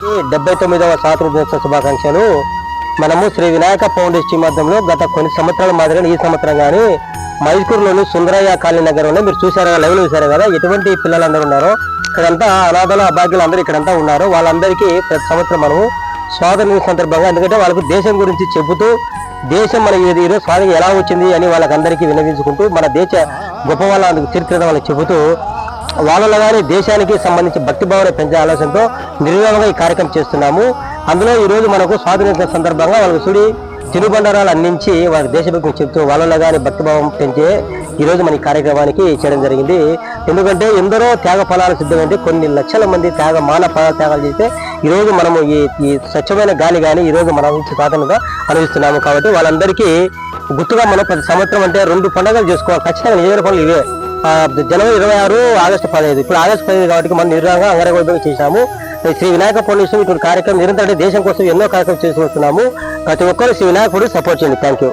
డెబ్బై తొమ్మిదవ స్వాతంత్ర దినోత్సవ శుభాకాంక్షలు. మనము శ్రీ వినాయక ఫౌండేషన్ మధ్యంలో గత కొన్ని సంవత్సరాల మాదిరిగా ఈ సంవత్సరం కానీ మైసూరులోని సుందరయ్య కాలనీ నగరంలో మీరు చూసారు లైవ్లో చూసారు కదా ఎటువంటి పిల్లలందరూ ఉన్నారో. ఇక్కడంతా అనాథలు అభాగ్యులు అందరూ ఇక్కడంతా ఉన్నారు. వాళ్ళందరికీ ప్రతి సంవత్సరం మనము స్వాతంత్ర సందర్భంగా ఎందుకంటే వాళ్ళకు దేశం గురించి చెబుతూ దేశం మన ఈ- ఈరోజు స్వాతంత్రం ఎలా వచ్చింది అని వాళ్ళకందరికీ వినవించుకుంటూ మన దేశ గొప్ప వాళ్ళ చరిత్ర వాళ్ళకి చెబుతూ వాళ్ళలో కానీ దేశానికి సంబంధించి భక్తి భావన పెంచే ఆలోచనతో నిర్వహంగా ఈ కార్యక్రమం చేస్తున్నాము. అందులో ఈ రోజు మనకు స్వాతంత్ర సందర్భంగా వాళ్ళకు చూడి తినుబండారాలు అందించి వాళ్ళ దేశభక్తిని చెప్తూ వాళ్ళలో కానీ భక్తి భావం పెంచే ఈరోజు మన కార్యక్రమానికి చేయడం జరిగింది. ఎందుకంటే ఎందరో త్యాగ ఫలాలు సిద్ధమైంది. కొన్ని లక్షల మంది త్యాగ మాన ఫలాలు త్యాగాలు చేస్తే ఈరోజు మనము ఈ ఈ స్వచ్ఛమైన గాలి కానీ ఈ రోజు మనం సాధనగా అనుభవిస్తున్నాము. కాబట్టి వాళ్ళందరికీ గుర్తుగా మనం ప్రతి సంవత్సరం అంటే రెండు పండుగలు చేసుకోవాలి. ఖచ్చితంగా నిజమైన పనులు ఇవే. జనవరి ఇరవై ఆరు ఆగస్టు పదహైదు. ఇప్పుడు ఆగస్టు పదిహేను కాబట్టి మనం నిర్వహంగా అంగరంగ చేశాము. శ్రీ వినాయక ఫౌండేషన్ ఇటువంటి కార్యక్రమం నిరంతరం దేశం కోసం ఎన్నో కార్యక్రమం చేసుకుంటున్నాము ప్రతి ఒక్కరు శ్రీ వినాయకుడు సపోర్ట్ చేయండి. Thank you